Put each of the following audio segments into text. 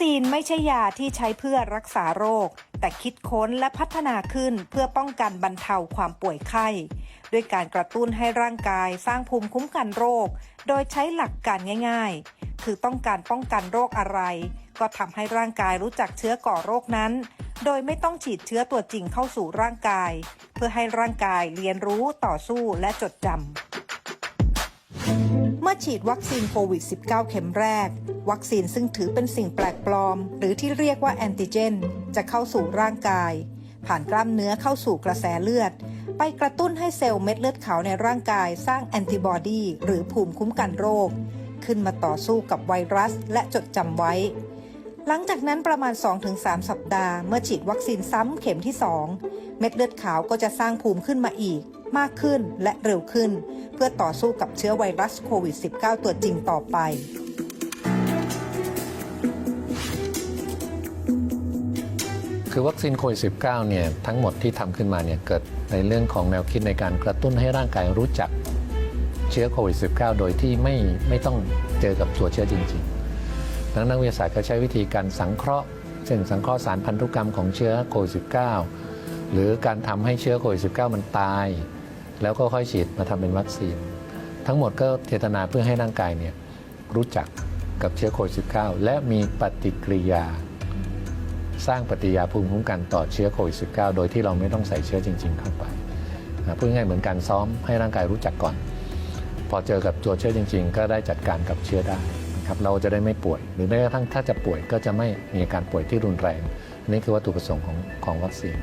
ซีนไม่ใช่ยาที่ใช้เพื่อรักษาโรค แต่คิดค้นและพัฒนาขึ้นเพื่อป้องกันบรรเทาความป่วยไข้ ด้วยการกระตุ้นให้ร่างกายสร้างภูมิคุ้มกันโรค โดยใช้หลักการง่าย ๆ คือต้องการป้องกันโรคอะไร ก็ทำให้ร่างกายรู้จักเชื้อก่อโรคนั้น โดยไม่ต้องฉีดเชื้อตัวจริงเข้าสู่ร่างกาย เพื่อให้ร่างกายเรียนรู้ต่อสู้และจดจำ มื่อฉีดวัคซีนโควิด -19 เข็มแรก วัคซีนซึ่งถือเป็นสิ่งแปลกปลอม หรือที่เรียกว่าแอนติเจน จะเข้าสู่ร่างกาย ผ่านกล้ามเนื้อเข้าสู่กระแสเลือด ไปกระตุ้นให้เซลล์เม็ดเลือดขาวในร่างกายสร้างแอนติบอดีหรือภูมิคุ้มกันโรค ขึ้นมาต่อสู้กับไวรัสและจดจำไว้ หลังจากนั้นประมาณ 2-3 สัปดาห์ เมื่อฉีดวัคซีนซ้ำเข็มที่ 2 เม็ดเลือดขาวก็จะสร้างภูมิขึ้นมาอีก มากขึ้นและเร็วขึ้น พื่อต่อสู้กับเชื้อไวรัสโควิด -19 ตัวจริงต่อไปคือวัคซีนโควิด -19 เนี่ยทั้งหมดที่ทำขึ้นมาเนี่ยเกิดในเรื่องของแนวคิดในการกระตุ้นให้ร่างกายรู้จักเชื้อโควิด -19 โดยที่ไม่ไม่ต้องเจอกับตัวเชื้อจริงๆดังนั้นนักวิทยาศาสตร์ก็ใช้วิธีการสังเคราะห์เช่นสังเคราะห์สารพันธุกรรมของเชื้อโควิด -19 หรือการทำให้เชื้อโควิด -19 มันตาย แล้วก็ค่อยฉีดมาทำเป็นวัคซีน ทั้งหมดก็เจตนาเพื่อให้ร่างกายเนี่ยรู้จักกับเชื้อโควิด -19 และมีปฏิกิริยา สร้างปฏิกิริยาภูมิคุ้มกันต่อเชื้อโควิด -19 โดยที่เราไม่ต้องใส่เชื้อจริง ๆ เข้าไปนะพูดง่ายๆเหมือนการซ้อมให้ร่างกายรู้จักก่อน พอเจอกับตัวเชื้อจริง ๆ ก็ได้จัดการกับเชื้อได้นะครับเราจะได้ไม่ป่วย หรือแม้กระทั่งถ้าจะป่วยก็จะไม่มีอาการป่วยที่รุนแรงนนี้คือวัตถุประสงค์ของของวัคซีน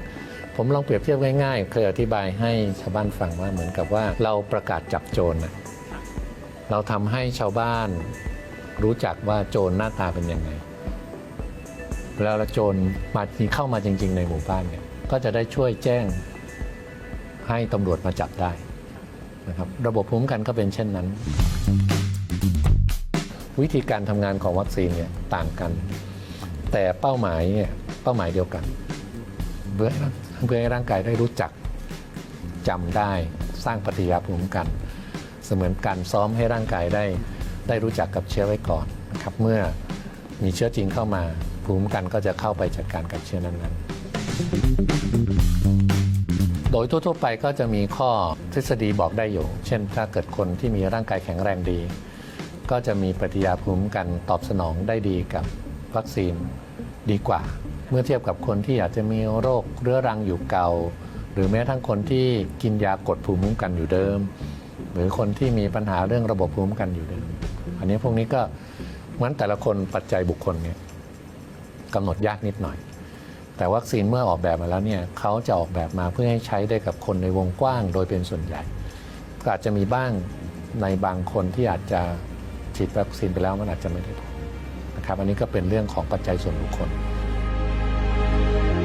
ผมลองเปรียบเทียบง่ายๆ เคยอธิบายให้ชาวบ้านฟังว่าเหมือนกับว่าเราประกาศจับโจรนะเราทำให้ชาวบ้านรู้จักว่าโจรหน้าตาเป็นยังไงเวลาโจรมาเข้ามาจริง ๆ ในหมู่บ้านเนี่ยก็จะได้ช่วยแจ้งให้ตำรวจมาจับได้นะครับระบบภูมิคุ้มกันก็เป็นเช่นนั้น วิธีการทำงานของวัคซีนเนี่ยต่างกัน แต่เป้าหมายเนี่ยเป้าหมายเดียวกันเพื่อให้ เพื่อให้ร่างกายได้รู้จักจำได้สร้างปฏิกิริยาภูมิคุ้มกัน เสมือนการซ้อมให้ร่างกายได้ ได้รู้จักกับเชื้อไว้ก่อนนะครับเมื่อมีเชื้อจริงเข้ามาภูมิคุ้มกันก็จะเข้าไปจัดการกับเชื้อนั้นๆ โดยทั่วๆไปก็จะมีข้อทฤษฎีบอกได้อยู่ เช่น ถ้าเกิดคนที่มีร่างกายแข็งแรงดี ก็จะมีปฏิกิริยาภูมิคุ้มกันตอบสนองได้ดีกับวัคซีนดีกว่า เมื่อเทียบกับคนที่อาจจะมีโรคเรื้อรังอยู่เก่า หรือแม้ทั้งคนที่กินยากดภูมิคุ้มกันอยู่เดิม หรือคนที่มีปัญหาเรื่องระบบภูมิคุ้มกันอยู่เดิม อันนี้พวกนี้ก็มือนแต่ละคนปัจจัยบุคคลเนี่ยกำหนดยากนิดหน่อย แต่วัคซีนเมื่อออกแบบมาแล้วเนี่ยเขาจะออกแบบมาเพื่อให้ใช้ได้กับคนในวงกว้าง โดยเป็นส่วนใหญ่ก็อาจจะมีบ้างในบางคนที่อาจจะฉีดวัคซีนไปแล้วมันอาจจะไม่ได้ผลนะครับ อันนี้ก็เป็นเรื่องของปัจจัยส่วนบุคคล Bye.